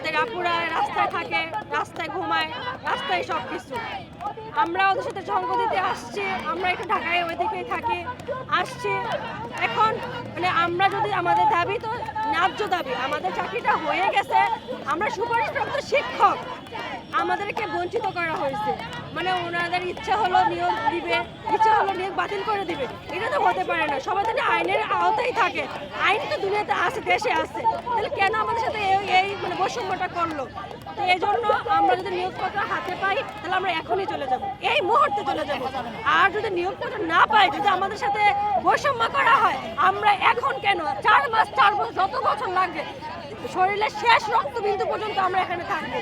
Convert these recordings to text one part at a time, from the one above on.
আমাদের আপুরা রাস্তায় থাকে, রাস্তায় ঘুমায়, রাস্তায় সব কিছু আমরা ওদের সাথে সঙ্গ দিতে আসছি, আমরা একটু ঢাকায় ওই ওইদিকেই থাকি, আসছি। এখন মানে আমরা যদি আমাদের দাবি তো ন্যায্য দাবি। আমাদের চাকরিটা হয়ে গেছে। আমরা সুপারিশপ্রাপ্ত শিক্ষক। আমাদেরকে বঞ্চিত করা হয়েছে। মানে ওনাদের ইচ্ছা হলো নিয়োগ দিবে, ইচ্ছা হলো নিয়োগ বাতিল করে দিবে। এটা তো হতে পারে না। সবাই যদি আইনের আওতায় থাকে। আইন তো দুনিয়াতে আছে, দেশে আছে। তাহলে কেন আমাদের সাথে এই এই মানে বৈষম্যটা করল? তো এই জন্য আমরা যদি নিয়োগপত্র হাতে পাই, তাহলে আমরা এখনই চলে যাব। এই মুহূর্তে চলে যাব। আর যদি নিয়োগপত্র না পাই, যদি আমাদের সাথে বৈষম্য করা হয়, আমরা এখন কেন? মাস চার বছর, যত বছর লাগবে শরীরের শেষ রক্তবিন্দু পর্যন্ত আমরা এখানে থাকব।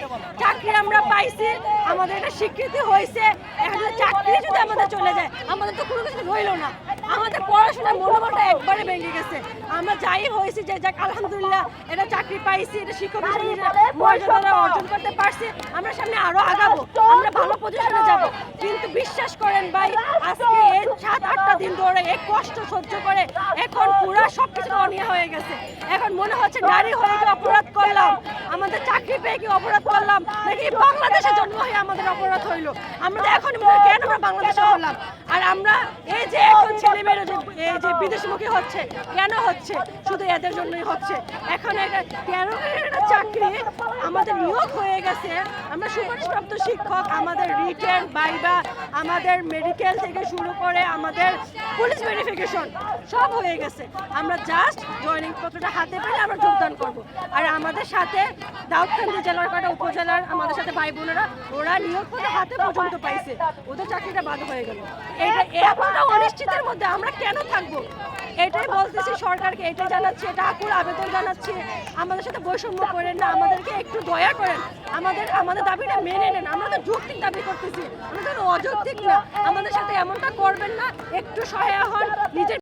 চাকরি আমরা পাইছি, আমাদের একটা স্বীকৃতি হয়েছে, এখন চাকরি যদি আমাদের চলে যায়, আমাদের তো কোনো কিছু রইল না। আমাদের পড়াশোনার মনোবলটা একবারে ভেঙে গেছে। আমরা যাই হয়েছি, যে যাক, আলহামদুলিল্লাহ এটা চাকরি পাইছি এটা শিক্ষক হিসেবে অর্জন করতে পারছি। আমরা সামনে আরও আগাবো, আমরা ভালো পজিশনে যাব। কিন্তু বিশ্বাস করেন ভাই, আজকে এই সাত আটটা দিন ধরে এই কষ্ট সহ্য করে এখন পুরা সবকিছু অনিয়া হয়ে গেছে। এখন মনে হচ্ছে নারী হয়ে কি অপরাধ করলাম। আমাদের চাকরি পেয়ে কি অপরাধ করলাম। নাকি বাংলাদেশে জন্ম হয়ে আমাদের অপরাধ হইল? আমরা এখন কেন আমরা বাংলাদেশে হলাম? আর আমরা এই যে এখন ছেলে মেয়েরা এই যে বিদেশমুখী হচ্ছে, কেন হচ্ছে? শুধু এদের জন্যই হচ্ছে। এখন কেন আমাদের নিয়োগ হয়ে গেছে। আমরা সুপারিশপ্রাপ্ত শিক্ষক, আমাদের রিটেন বাইবা, আমাদের মেডিকেল থেকে শুরু করে আমাদের পুলিশ ভেরিফিকেশন সব হয়ে গেছে। আমরা জাস্ট জয়েনিং পত্রটা হাতে পেলে আমরা যোগদান করব। আর আমাদের সাথে দাউদকান্দি জেলার কটা উপজেলার আমাদের সাথে ভাই বোনেরা, ওরা নিয়োগ পত্র হাতে পর্যন্ত পাইছে। ওদের চাকরিটা বাদ হয়ে গেল। এটা এতটা অনিশ্চিতের মধ্যে আমরা কেন থাকব? এটাই বলতেছি সরকারকে, এটাই জানাচ্ছি, এটা আকুল আবেদন জানাচ্ছি। আমাদের সাথে বৈষম্য করেন না, আমাদেরকে একটু দয়া করেন। আমাদের আমাদের দাবিটা মেনে নেন, আমরা তো যৌক্তিক দাবি করতেছি। আমরা তো অযৌক্তিক না, আমাদের সাথে এমনটা করবেন না, একটু সহায় হন, নিজের